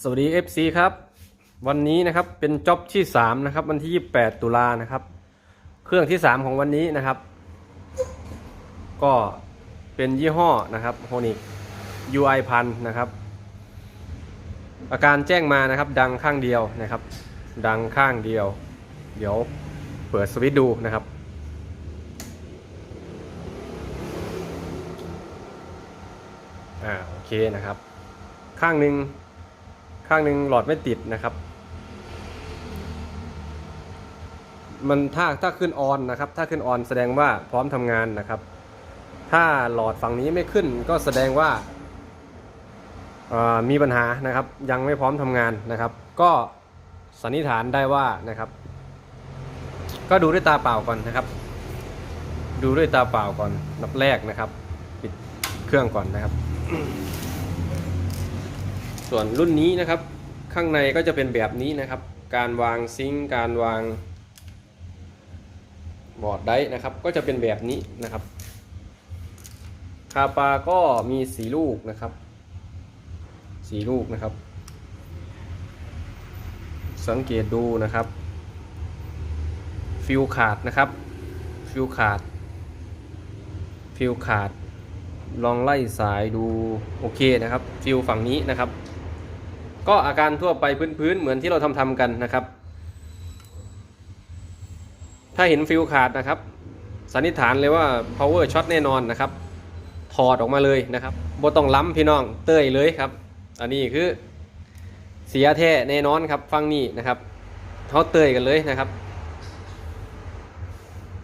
สวัสดี FC ครับ วันนี้นะครับเป็นจ็อบที่3นะครับวันที่ 28 ตุลานะครับ เครื่องที่ 3 ของวันนี้นะครับ ก็เป็นยี่ห้อนะครับโฮนิก UI พันนะครับ อาการแจ้งมานะครับ ดังข้างเดียวนะครับ ดังข้างเดียว เดี๋ยวเปิดสวิตช์ดูนะครับอ่าโอเคนะครับ ข้างหนึ่ง ข้างหนึ่งหลอดไม่ติดนะครับ มันถ้าถ้าขึ้นออนนะครับ ถ้าขึ้นออนแสดงว่าพร้อมทำงานนะครับ ถ้าหลอดฝั่งนี้ไม่ขึ้นก็แสดงว่ามีปัญหานะครับ ยังไม่พร้อมทำงานนะครับ ก็สันนิษฐานได้ว่านะครับ ก็ดูด้วยตาเปล่าก่อนนะครับ ดูด้วยตาเปล่าก่อนนับแรกนะครับ ปิดเครื่องก่อนนะครับ ส่วนรุ่นนี้นะครับ ข้างในก็จะเป็นแบบนี้นะครับ การวางซิงค์การวางบอร์ดไดร์นะครับ ก็จะเป็นแบบนี้นะครับคาปาก็มีสีลูกนะครับสีลูกนะครับ สังเกตดูนะครับ ฟิวขาดนะครับ ฟิวขาด ฟิวขาด ลองไล่สายดูโอเคนะครับ ฟิวฝั่งนี้นะครับ ก็อาการทั่วไปพื้นๆเหมือนที่เราทำทำกันนะครับ ถ้าเห็นฟิวขาดนะครับ สันนิษฐานเลยว่า power shot แน่นอนนะครับ ถอดออกมาเลยนะครับบ่ต้องล้ำพี่น้องเต้ยเลยครับ อันนี้คือเสียแท้แน่นอนครับฟังนี่นะครับเขาเต้ยกันเลยนะครับ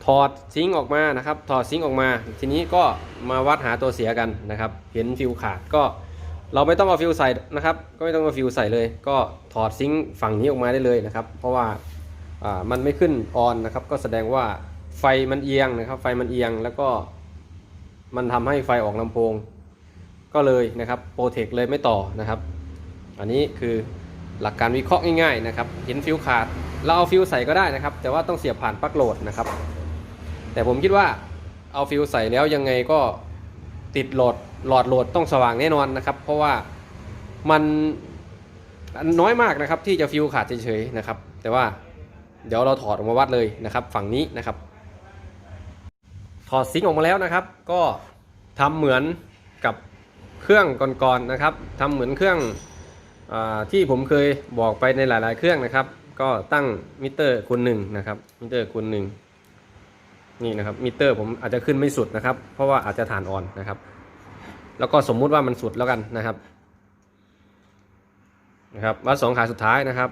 ถอดซิงค์ออกมานะครับ ถอดซิงค์ออกมา ทีนี้ก็มาวัดหาตัวเสียกันนะครับ เห็นฟิวขาดก็ เราไม่ต้องเอาฟิวใส่นะครับ ก็ไม่ต้องเอาฟิวใส่เลย ก็ถอดซิงค์ฝั่งนี้ออกมาได้เลยนะครับ เพราะว่าามันไม่ขึ้นออนนะครับ ก็แสดงว่าไฟมันเอียงนะครับ ไฟมันเอียงแล้วก็มันทำให้ไฟออกลำโพง ก็เลยนะครับโปรเทคเลยไม่ต่อนะครับ อันนี้คือหลักการวิเคราะห์ง่ายๆนะครับ เห็นฟิวขาดเราเอาฟิวใส่ก็ได้นะครับ แต่ว่าต้องเสียบผ่านปลั๊กโหลดนะครับ แต่ผมคิดว่าเอาฟิวใส่แล้วยังไงก็ติดโหลด หลอดโหลดต้องสว่างแน่นอนนะครับ เพราะว่ามันน้อยมากนะครับที่จะฟิวขาดเฉยๆนะครับ แต่ว่าเดี๋ยวเราถอดออกมาวัดเลยนะครับ ฝั่งนี้นะครับ ถอดซิงค์ออกมาแล้วนะครับ ก็ทำเหมือนกับเครื่องก่อนๆนะครับทำเหมือนเครื่องอที่ผมเคยบอกไปในหลาย ๆ เครื่องนะครับ ก็ตั้งมิเตอร์คูณหนึ่งนะครับมิเตอร์คูณหนึ่งนี่นะครับมิเตอร์ผมอาจจะขึ้นไม่สุดนะครับ เพราะว่าอาจจะฐานอ่อนนะครับ แล้วก็สมมุติว่ามันสุดแล้วกันนะครับนะครับวัดสองขาสุดท้ายนะครับ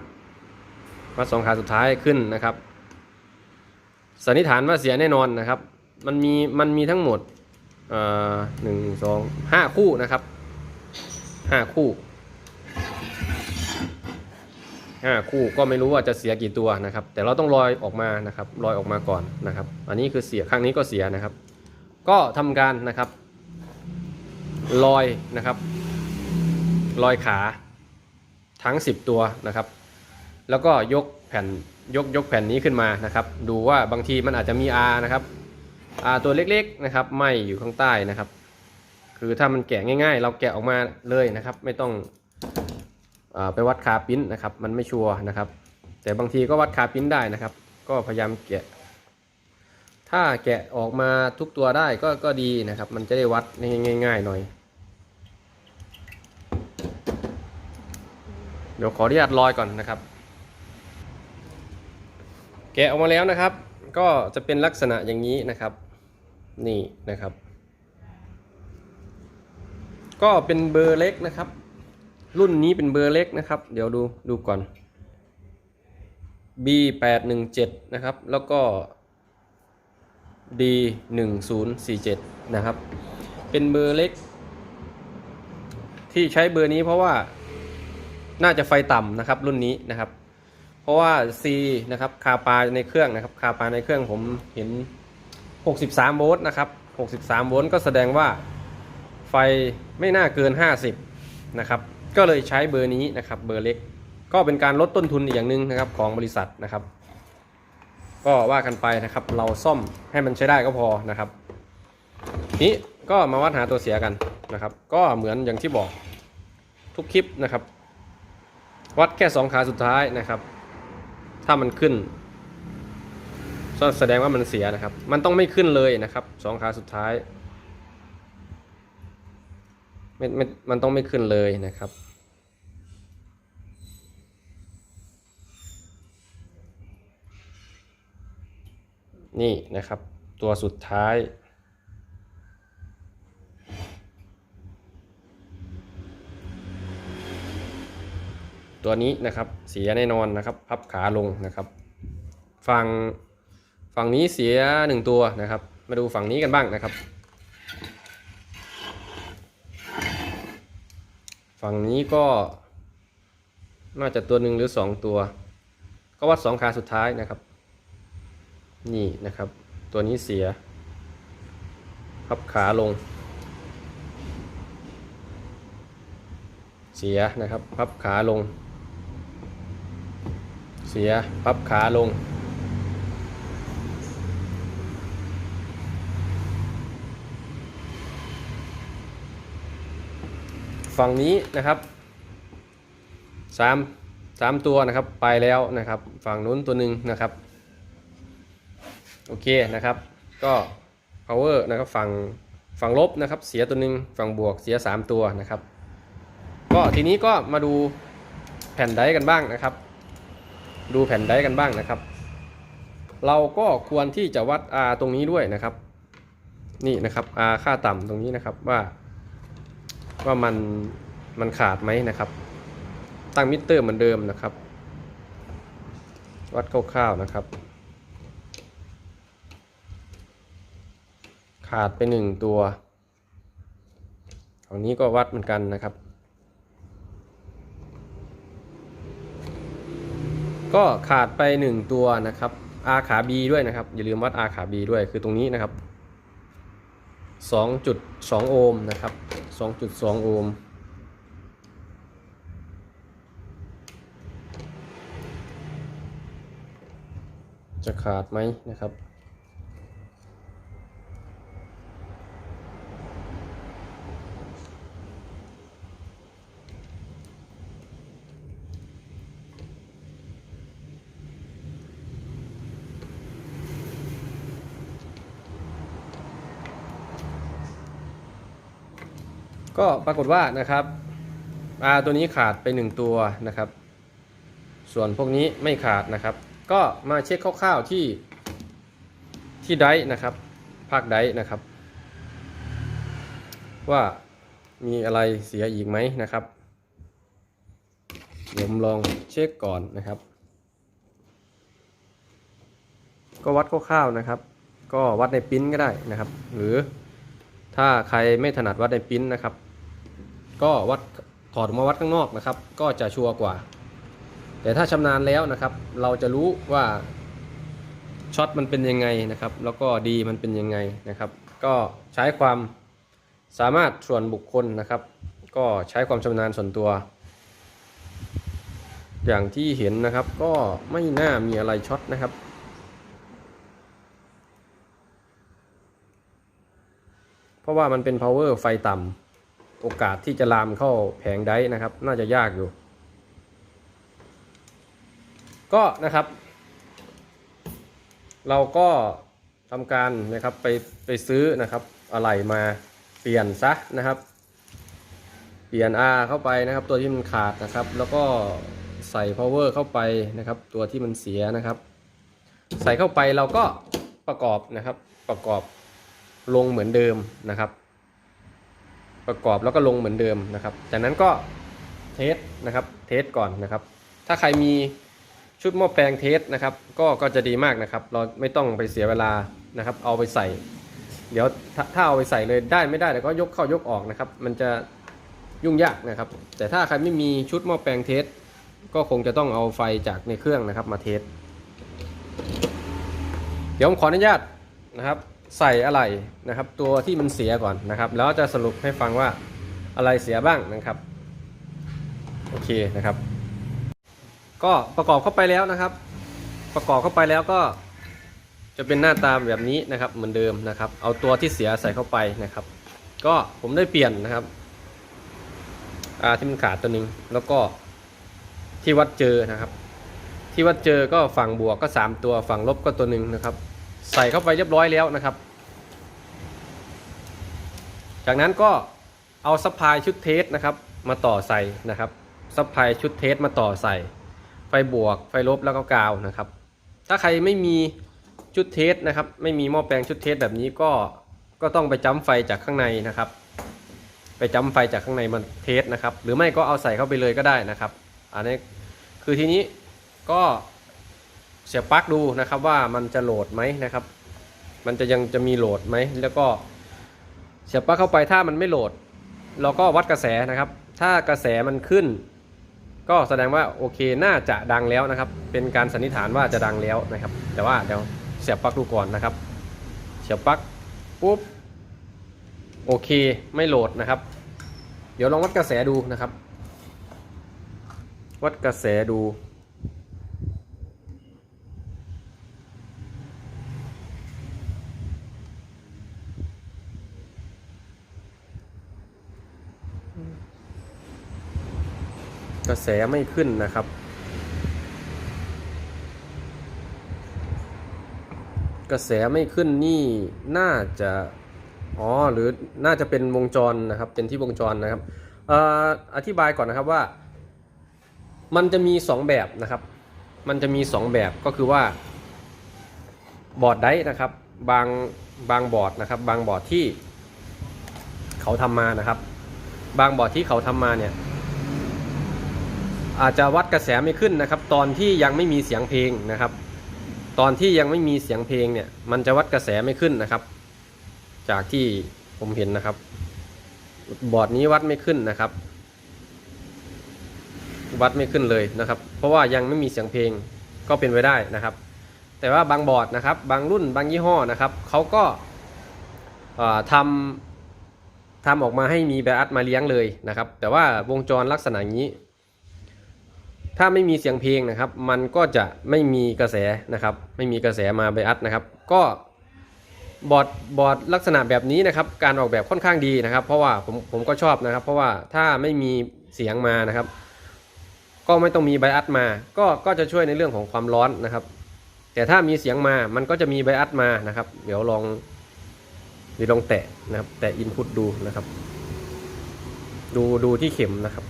วัดสองขาสุดท้ายขึ้นนะครับสันนิษฐานว่าเสียแน่นอนนะครับ มันมีมันมีทั้งหมดหนึ่งสองห้าคู่นะครับห้าคู่ห้าคู่ก็ไม่รู้ว่าจะเสียกี่ตัวนะครับ แต่เราต้องลอยออกมานะครับลอยออกมาก่อนนะครับ อันนี้คือเสียข้งนี้ก็เสียนะครับ ก็ทำการนะครับ ลอยนะครับลอยขาทั้ง 10 ตัวนะครับ แล้วก็ยกแผ่นยกยกแผ่นนี้ขึ้นมานะครับ ดูว่าบางทีมันอาจจะมี R นะครับ R ตัวเล็กๆนะครับไหมอยู่ข้างใต้นะครับ คือถ้ามันแกะง่าย ๆ เราแกะออกมาเลยนะครับ ไม่ต้องอไปวัดคาปิ้นนะครับ มันไม่ชัวร์นะครับ แต่บางทีก็วัดคาปิ้นได้นะครับ ก็พยายามแกะ ถ้าแกะออกมาทุกตัวได้ก็ก็ดีนะครับ มันจะได้วัดง่ายๆหน่อย เดี๋ยวขออนุญาตลอยก่อนนะครับ แกะออกมาแล้วนะครับ ก็จะเป็นลักษณะอย่างนี้นะครับ นี่นะครับ ก็เป็นเบอร์เล็กนะครับ รุ่นนี้เป็นเบอร์เล็กนะครับ เดี๋ยวดูดูก่อน B 8 1 7 นะครับ แล้วก็ D 1 0 4 7 นะครับ เป็นเบอร์เล็ก ที่ใช้เบอร์นี้เพราะว่า น่าจะไฟต่ำนะครับรุ่นนี้นะครับ เพราะว่า C นะครับคาปาในเครื่องนะครับคาปาในเครื่องผมเห็น 63 โวลต์นะครับ 63 โวลต์ก็แสดงว่าไฟไม่น่าเกิน 50 นะครับ ก็เลยใช้เบอร์นี้นะครับเบอร์เล็ก ก็เป็นการลดต้นทุนอีกอย่างหนึ่งนะครับของบริษัทนะครับ ก็ว่ากันไปนะครับเราซ่อมให้มันใช้ได้ก็พอนะครับ นี้ก็มาวัดหาตัวเสียกันนะครับ ก็เหมือนอย่างที่บอกทุกคลิปนะครับ วัดแค่สองขาสุดท้ายนะครับ ถ้ามันขึ้นแสดงว่ามันเสียนะครับ มันต้องไม่ขึ้นเลยนะครับสองขาสุดท้ายไม่ไม่มันต้องไม่ขึ้นเลยนะครับ นี่นะครับ ตัวสุดท้าย ตัวนี้นะครับเสียแน่นอนนะครับพับขาลงนะครับฝั่งฝั่งนี้เสียหนึ่งตัวนะครับ มาดูฝั่งนี้กันบ้างนะครับ ฝั่งนี้ก็ น่าจะตัวหนึ่งหรือสองตัว ก็วัดสองขาสุดท้ายนะครับ นี่นะครับ ตัวนี้เสีย พับขาลง เสียนะครับ พับขาลง สียพับขาลง ฝั่งนี้นะครับสามสามตัวนะครับไปแล้วนะครับ ฝั่งนู้นตัวหนึ่งนะครับ โอเคนะครับ ก็ power นะครับฝั่งฝั่งลบนะครับ เสียตัวหนึ่งฝั่งบวกเสีย 3 ตัวนะครับ ก็ทีนี้ก็มาดูแผ่นไดกันบ้างนะครับ ดูแผ่นไดกันบ้างนะครับ เราก็ควรที่จะวัด R ตรงนี้ด้วยนะครับ นี่นะครับ R ค่าต่ำตรงนี้นะครับว่า ว่ามันมันขาดไหมนะครับ ตั้งมิเตอร์เหมือนเดิมนะครับ วัดคร่าวๆนะครับ ขาดไปหนึ่งตัวฝั่งนี้ก็วัดเหมือนกันนะครับ ก็ขาดไปหนึ่งตัวนะครับ R ขา B ด้วยนะครับ อย่าลืมวัด R ขา B ด้วยคือตรงนี้นะครับ 2.2 โอห์มนะครับ 2.2 โอห์มจะขาดไหมนะครับ ก็ปรากฏว่านะครับาตัวนี้ขาดไปหนึ่งตัวนะครับ ส่วนพวกนี้ไม่ขาดนะครับ ก็มาเช็คคร่าวๆที่ที่ไดนะครับ ภาคไดนะครับ ว่ามีอะไรเสียอีกไหมนะครับเดี๋ยวผมลองเช็คก่อนนะครับ ก็วัดคร่าวๆนะครับ ก็วัดในปริ้นก็ได้นะครับ หรือถ้าใครไม่ถนัดวัดในปริ้นนะครับ ก็วัดถอดออกมาวัดข้างนอกนะครับ ก็จะชัวร์กว่า แต่ถ้าชำนาญแล้วนะครับ เราจะรู้ว่าช็อตมันเป็นยังไงนะครับ แล้วก็ดีมันเป็นยังไงนะครับ ก็ใช้ความสามารถส่วนบุคคลนะครับ ก็ใช้ความชำนาญส่วนตัว อย่างที่เห็นนะครับก็ไม่น่ามีอะไรช็อตนะครับเพราะว่ามันเป็น power ไฟต่ำ โอกาสที่จะลามเข้าแผงไดร์นะครับ น่าจะยากอยู่ ก็นะครับ เราก็ทำการนะครับไปไปซื้อนะครับอะไรมาเปลี่ยนซะนะครับ เปลี่ยน R เข้าไปนะครับ ตัวที่มันขาดนะครับ แล้วก็ใส่ power เข้าไปนะครับ ตัวที่มันเสียนะครับ ใส่เข้าไปเราก็ประกอบนะครับประกอบลงเหมือนเดิมนะครับ ประกอบแล้วก็ลงเหมือนเดิมนะครับ จากนั้นก็เทสนะครับเทสก่อนนะครับ ถ้าใครมีชุดหม้อแปลงเทสนะครับ ก็ก็จะดีมากนะครับ เราไม่ต้องไปเสียเวลานะครับ เอาไปใส่ เดี๋ยวถ้าถ้าเอาไปใส่เลยได้ไม่ได้เดี๋ยวก็ยกเข้ายกออกนะครับ มันจะยุ่งยากนะครับ แต่ถ้าใครไม่มีชุดหม้อแปลงเทสก็คงจะต้องเอาไฟจากในเครื่องนะครับมาเทสเดี๋ยวผมขออนุญาตนะครับ ใส่อะไรนะครับ ตัวที่มันเสียก่อนนะครับ แล้วจะสรุปให้ฟังว่าอะไรเสียบ้างนะครับโอเคนะครับ ก็ประกอบเข้าไปแล้วนะครับ ประกอบเข้าไปแล้วก็จะเป็นหน้าตาแบบนี้นะครับ เหมือนเดิมนะครับ เอาตัวที่เสียใส่เข้าไปนะครับ ก็ผมได้เปลี่ยนนะครับอาที่มันขาดตัวหนึ่งแล้วก็ที่วัดเจอนะครับ ที่วัดเจอก็ฝั่งบวกก็ 3 ตัวฝั่งลบก็ตัวหนึ่งนะครับ ใส่เข้าไปเรียบร้อยแล้วนะครับ จากนั้นก็เอาซัพพลายชุดเทสนะครับ มาต่อใส่นะครับซัพพลายชุดเทสมาต่อใส่ ไฟบวก ไฟลบแล้วก็กาวนะครับ ถ้าใครไม่มีชุดเทสนะครับ ไม่มีหม้อแปลงชุดเทสแบบนี้ก็ก็ต้องไปจ้ำไฟจากข้างในนะครับ ไปจ้ำไฟจากข้างในมาเทสนะครับ หรือไม่ก็เอาใส่เข้าไปเลยก็ได้นะครับ อันนี้คือทีนี้ก็ เสียบปลั๊กดูนะครับว่ามันจะโหลดไหมนะครับ มันจะยังจะมีโหลดไหมแล้วก็เสียบปลั๊กเข้าไปถ้ามันไม่โหลด เราก็วัดกระแสนะครับ ถ้ากระแสมันขึ้น ก็แสดงว่าโอเคน่าจะดังแล้วนะครับ เป็นการสันนิษฐานว่าจะดังแล้วนะครับ แต่ว่าเดี๋ยวเสียบปลั๊กดูก่อนนะครับ เสียบปลั๊กปุ๊บโอเคไม่โหลดนะครับ เดี๋ยวลองวัดกระแสดูนะครับ วัดกระแสดู กระแสไม่ขึ้นนะครับ กระแสไม่ขึ้นนี่น่าจะอ๋อหรือน่าจะเป็นวงจรนะครับ เป็นที่วงจรนะครับอออธิบายก่อนนะครับว่า มันจะมี 2 แบบนะครับ มันจะมี 2 แบบก็คือว่า บอร์ดไดร์นะครับ บางบางบอร์ดนะครับ บางบอร์ดที่เขาทำมานะครับ บางบอร์ดที่เขาทำมาเนี่ย อาจจะวัดกระแสไม่ขึ้นนะครับ ตอนที่ยังไม่มีเสียงเพลงนะครับ ตอนที่ยังไม่มีเสียงเพลงเนี่ย มันจะวัดกระแสไม่ขึ้นนะครับ จากที่ผมเห็นนะครับ บอร์ดนี้วัดไม่ขึ้นนะครับ วัดไม่ขึ้นเลยนะครับ เพราะว่ายังไม่มีเสียงเพลงก็เป็นไปได้นะครับ แต่ว่าบางบอร์ดนะครับ บางรุ่นบางยี่ห้อนะครับเขาก็ทำทำออกมาให้มีไบอัสมาเลี้ยงเลยนะครับ แต่ว่าวงจรลักษณะนี้ ถ้าไม่มีเสียงเพลงนะครับ มันก็จะไม่มีกระแสนะครับ ไม่มีกระแสมาไบอัสนะครับ ก็บอร์ดบอร์ดลักษณะแบบนี้นะครับ การออกแบบค่อนข้างดีนะครับ เพราะว่าผมผมก็ชอบนะครับ เพราะว่าถ้าไม่มีเสียงมานะครับ ก็ไม่ต้องมีไบอัสมา ก็ก็จะช่วยในเรื่องของความร้อนนะครับ แต่ถ้ามีเสียงมามันก็จะมีไบอัสมานะครับ เดี๋ยวลองเดี๋ยวลองแตะนะครับ แตะอินพุตดูนะครับ ดูดูที่เข็มนะครับ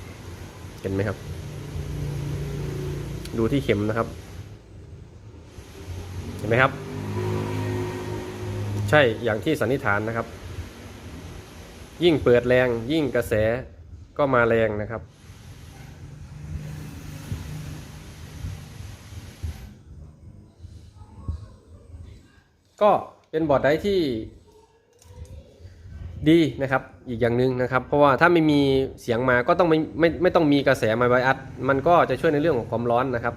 เห็นไหมครับ ดูที่เข็มนะครับ เห็นไหมครับ ใช่อย่างที่สันนิษฐานนะครับ ยิ่งเปิดแรงยิ่งกระแสก็มาแรงนะครับ ก็เป็นบอร์ดไดที่ดีนะครับ อีกอย่างหนึ่งนะครับ เพราะว่าถ้าไม่มีเสียงมาก็ต้องไม่ไม่ไม่ต้องมีกระแสมาไบอัดมันก็จะช่วยในเรื่องของความร้อนนะครับ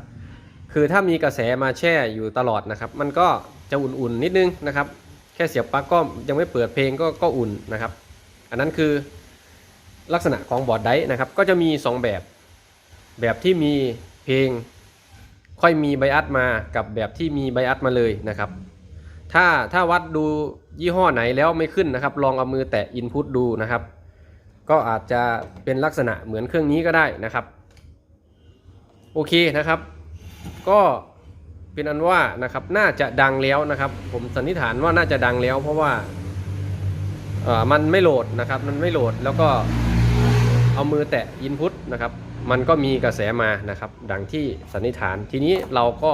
คือถ้ามีกระแสมาแช่อยู่ตลอดนะครับ มันก็จะอุ่นๆนิดนึงนะครับ แค่เสียบปลั๊กก็ยังไม่เปิดเพลงก็ก็อุ่นนะครับ อันนั้นคือลักษณะของบอร์ดไดนะครับ ก็จะมี 2 แบบ แบบที่มีเพลงค่อยมีไบอัดมากับแบบที่มีไบอัดมาเลยนะครับ ถ้าถ้าวัดดูยี่ห้อไหนแล้วไม่ขึ้นนะครับ ลองเอามือแตะอินพุตดูนะครับ ก็อาจจะเป็นลักษณะเหมือนเครื่องนี้ก็ได้นะครับ โอเคนะครับ ก็เป็นอันว่านะครับน่าจะดังแล้วนะครับ ผมสันนิษฐานว่าน่าจะดังแล้ว เพราะว่าเออมันไม่โหลดนะครับ มันไม่โหลดแล้วก็เอามือแตะอินพุตนะครับ มันก็มีกระแสมานะครับ ดังที่สันนิษฐานทีนี้เราก็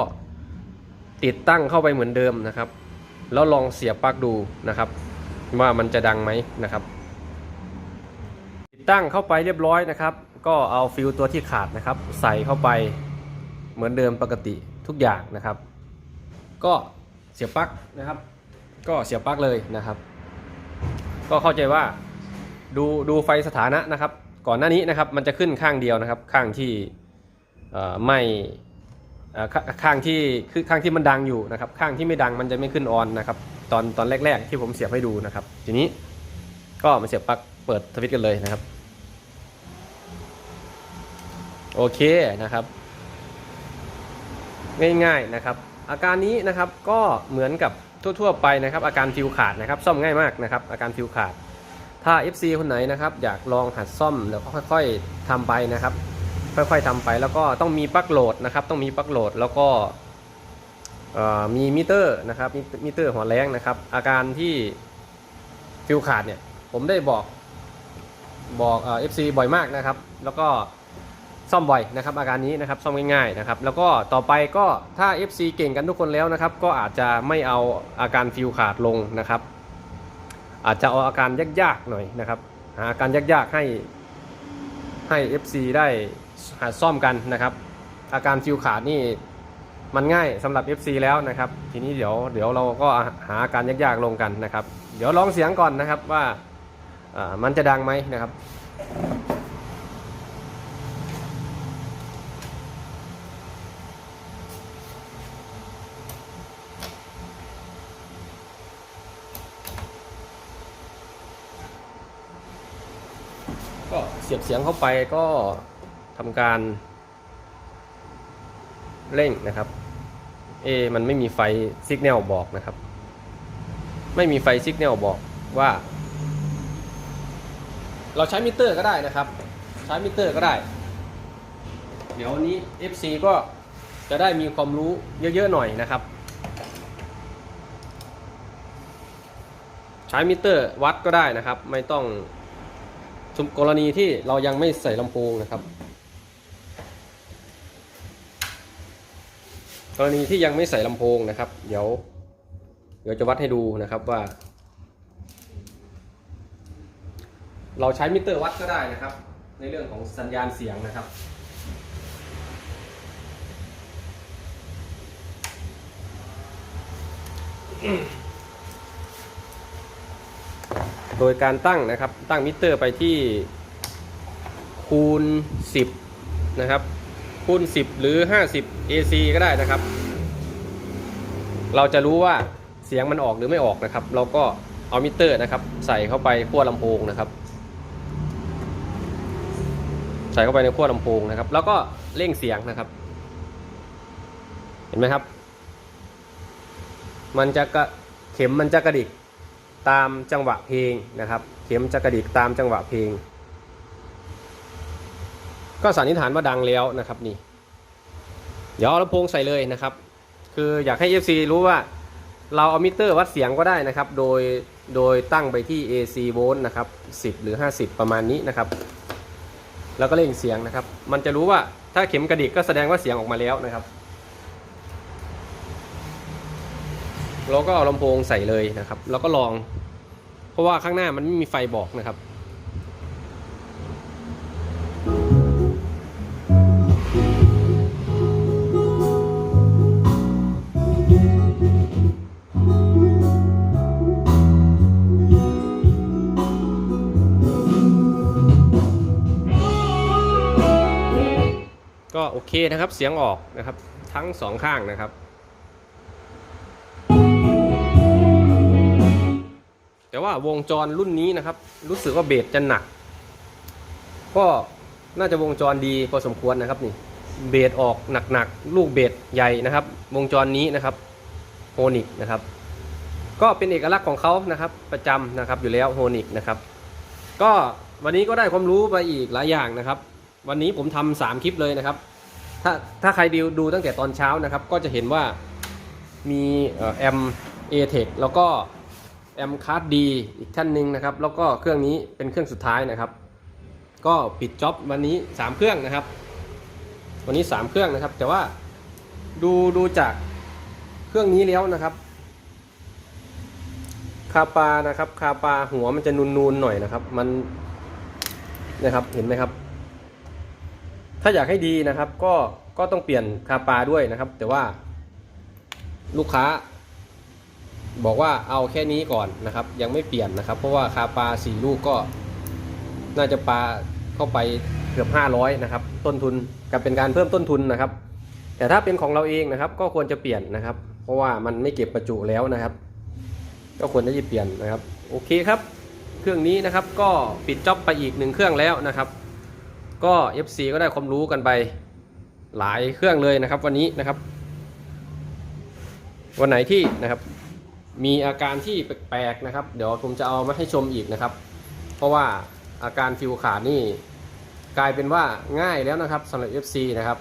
ติดตั้งเข้าไปเหมือนเดิมนะครับ แล้วลองเสียบปลั๊กดูนะครับ ว่ามันจะดังไหมนะครับ ติดตั้งเข้าไปเรียบร้อยนะครับ ก็เอาฟิลตัวที่ขาดนะครับ ใส่เข้าไปเหมือนเดิมปกติทุกอย่างนะครับ ก็เสียบปลั๊กนะครับ ก็เสียบปลั๊กเลยนะครับ ก็เข้าใจว่าดูดูไฟสถานะนะครับ ก่อนหน้านี้นะครับมันจะขึ้นข้างเดียวนะครับ ข้างที่ไม่ ข้างที่คือข้างที่มันดังอยู่นะครับ ข้างที่ไม่ดังมันจะไม่ขึ้นออนนะครับ ตอนตอนแรก ๆ ที่ผมเสียบให้ดูนะครับ ทีนี้ก็มาเสียบปลั๊กเปิดสวิตช์กันเลยนะครับ โอเคนะครับ ง่ายๆนะครับ อาการนี้นะครับก็เหมือนกับทั่วๆไปนะครับ อาการฟิวขาดนะครับ ซ่อมง่ายมากนะครับ อาการฟิวขาด ถ้า FC คนไหนนะครับ อยากลองหัดซ่อมแล้วก็ค่อย ๆทำไปนะครับ ค่อยๆทำไป แล้วก็ต้องมีปลั๊กโหลดนะครับ ต้องมีปลั๊กโหลดแล้วก็มีมิเตอร์นะครับมิมิเตอร์หัวแรงนะครับ อาการที่ฟิวขาดเนี่ย ผมได้บอกบอกเอ่อฟซีบ่อยมากนะครับ แล้วก็ซ่อมบ่อยนะครับ อาการนี้นะครับซ่อมง่ายๆนะครับ แล้วก็ต่อไปก็ถ้า FC เก่งกันทุกคนแล้วนะครับ ก็อาจจะไม่เอาอาการฟิวขาดลงนะครับ อาจจะเอาอาการยากๆหน่อยนะครับหาอาการยากๆให้ให้ FC ได้ หาซ่อมกันนะครับ อาการฟิวขาดนี่มันง่ายสำหรับ FC แล้วนะครับ ทีนี้เดี๋ยวเดี๋ยวเราก็หาอาการยากๆลงกันนะครับ เดี๋ยวลองเสียงก่อนนะครับว่าอ่ามันจะดังไหมนะครับก็เสียบเสียงเข้าไปก็ ทำการเร่งนะครับเอมันไม่มีไฟสัญญาณบอกนะครับ ไม่มีไฟสัญญาณบอกว่า เราใช้มิเตอร์ก็ได้นะครับ ใช้มิเตอร์ก็ได้ เดี๋ยววันนี้ FC ก็จะได้มีความรู้เยอะๆหน่อยนะครับ ใช้มิเตอร์วัดก็ได้นะครับ ไม่ต้องกรณีที่เรายังไม่ใส่ลำโพงนะครับ กรณีที่ยังไม่ใส่ลำโพงนะครับ เดี๋ยว เดี๋ยวจะวัดให้ดูนะครับว่า เราใช้มิเตอร์วัดก็ได้นะครับ ในเรื่องของสัญญาณเสียงนะครับโดยการตั้งนะครับตั้งมิเตอร์ไปที่คูณ 10 นะครับ คูณ10 หรือ 50 AC ก็ได้นะครับ เราจะรู้ว่าเสียงมันออกหรือไม่ออกนะครับ เราก็เอามิเตอร์นะครับ ใส่เข้าไปขั้วลำโพงนะครับ ใส่เข้าไปในขั้วลำโพงนะครับ แล้วก็เร่งเสียงนะครับ เห็นไหมครับ มันจะกระเข็มมันจะกระดิกตามจังหวะเพลงนะครับ เข็มจะกระดิกตามจังหวะเพลง ก็สันนิษฐานว่าดังแล้วนะครับนี่ เดี๋ยวเอาลำโพงใส่เลยนะครับ คืออยากให้ FC รู้ว่าเราเอามิเตอร์วัดเสียงก็ได้นะครับ โดยโดยตั้งไปที่ AC โวลต์นะครับ10 หรือ 50 ประมาณนี้นะครับ แล้วก็เร่งเสียงนะครับ มันจะรู้ว่าถ้าเข็มกระดิกก็แสดงว่าเสียงออกมาแล้วนะครับ เราก็เอาลำโพงใส่เลยนะครับ แล้วก็ลอง เพราะว่าข้างหน้ามันไม่มีไฟบอกนะครับ นะครับ เสียงออกนะครับ ทั้งสองข้างนะครับ แต่ว่าวงจรรุ่นนี้นะครับ รู้สึกว่าเบสจะหนัก ก็น่าจะวงจรดีพอสมควรนะครับนี่เบสออกหนักๆลูกเบสใหญ่นะครับ วงจรนี้นะครับโฮนิกนะครับ ก็เป็นเอกลักษณ์ของเขานะครับ ประจำนะครับอยู่แล้วโฮนิกนะครับ ก็วันนี้ก็ได้ความรู้ไปอีกหลายอย่างนะครับ วันนี้ผมทำสามคลิปเลยนะครับ ถ้าถ้าใครดูดูตั้งแต่ตอนเช้านะครับ ก็จะเห็นว่ามีเอ่อแอมเอเทคแล้วก็แอมคาร์ดดีอีกท่านหนึ่งนะครับ แล้วก็เครื่องนี้เป็นเครื่องสุดท้ายนะครับ ก็ปิดจ็อบวันนี้ 3 เครื่องนะครับ วันนี้ 3 เครื่องนะครับ แต่ว่าดูดูจากเครื่องนี้แล้วนะครับ คาปานะครับ คาปาหัวมันจะนูนๆหน่อยนะครับ มันนะครับเห็นไหมครับ ถ้าอยากให้ดีนะครับ ก็ก็ต้องเปลี่ยนคาปาด้วยนะครับ แต่ว่าลูกค้า บอกว่าเอาแค่นี้ก่อนนะครับ ยังไม่เปลี่ยนนะครับ เพราะว่าคาปลาสี่ลูกก็ น่าจะปลาเข้าไปเกือบ500นะครับ ต้นทุนกับเป็นการเพิ่มต้นทุนนะครับ แต่ถ้าเป็นของเราเองนะครับ ก็ควรจะเปลี่ยนนะครับ เพราะว่ามันไม่เก็บประจุแล้วนะครับ ก็ควรจะเปลี่ยนนะครับ โอเคครับ เครื่องนี้นะครับก็ปิดจ็อบไปอีกหนึ่งเครื่องแล้วนะครับ ก็ FC ก็ได้ความรู้กันไปหลายเครื่องเลยนะครับ วันนี้นะครับ วันไหนที่นะครับ มีอาการที่แปลกๆนะครับ เดี๋ยวผมจะเอามาให้ชมอีกนะครับ เพราะว่าอาการฟิวขาดนี่กลายเป็นว่าง่ายแล้วนะครับสำหรับ FC นะครับ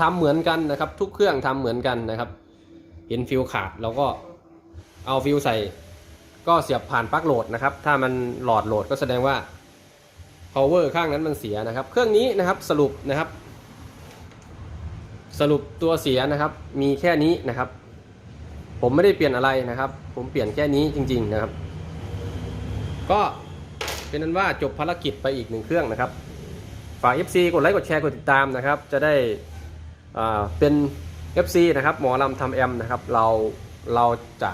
ทำเหมือนกันนะครับ ทุกเครื่องทำเหมือนกันนะครับ เห็นฟิวขาดเราก็เอาฟิวใส่ ก็เสียบผ่านปลั๊กโหลดนะครับ ถ้ามันหลอดโหลดก็แสดงว่า power ข้างนั้นมันเสียนะครับ เครื่องนี้นะครับสรุปนะครับ สรุปตัวเสียนะครับ มีแค่นี้นะครับ ผมไม่ได้เปลี่ยนอะไรนะครับ ผมเปลี่ยนแค่นี้จริง ๆนะครับ ก็เป็นนั้นว่าจบภารกิจไปอีกหนึ่งเครื่องนะครับ ฝาก FC กดไลค์กดแชร์กดติดตามนะครับ จะได้เป็น FC นะครับ หมอลำทำแอมนะครับ เราเราจะ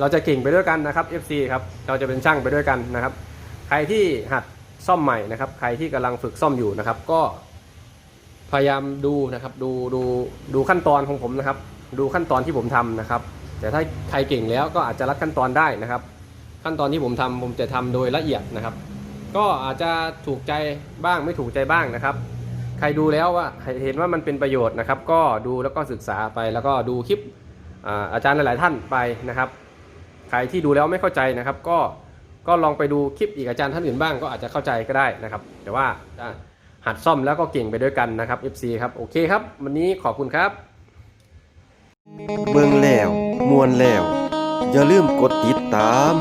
เราจะเก่งไปด้วยกันนะครับ FC ครับ เราจะเป็นช่างไปด้วยกันนะครับ ใครที่หัด ซ่อมใหม่นะครับ ใครที่กำลังฝึกซ่อมอยู่นะครับ ก็พยายามดูนะครับ ดูดูดูขั้นตอนของผมนะครับ ดูขั้นตอนที่ผมทำนะครับ แต่ถ้าใครเก่งแล้วก็อาจจะรัดขั้นตอนได้นะครับ ขั้นตอนที่ผมทำผมจะทำโดยละเอียดนะครับ ก็อาจจะถูกใจบ้างไม่ถูกใจบ้างนะครับ ใครดูแล้วว่าเห็นว่ามันเป็นประโยชน์นะครับ ก็ดูแล้วก็ศึกษาไปแล้วก็ดูคลิปอาอาจารย์หลาย ๆ ท่านไปนะครับ ใครที่ดูแล้วไม่เข้าใจนะครับ ก็ ก็ลองไปดูคลิปอีกอาจารย์ท่านอื่นบ้างก็อาจจะเข้าใจก็ได้นะครับ แต่ว่าหัดซ่อมแล้วก็เก่งไปด้วยกันนะครับ FC ครับโอเคครับวันนี้ขอบคุณครับ เบิ่งแล้วมวนแล้ว อย่าลืมกดติดตาม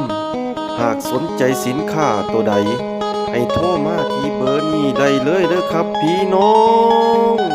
หากสนใจสินค้าตัวใด ให้โทรมาที่เบอร์นี้ได้เลยเด้อครับพี่น้อง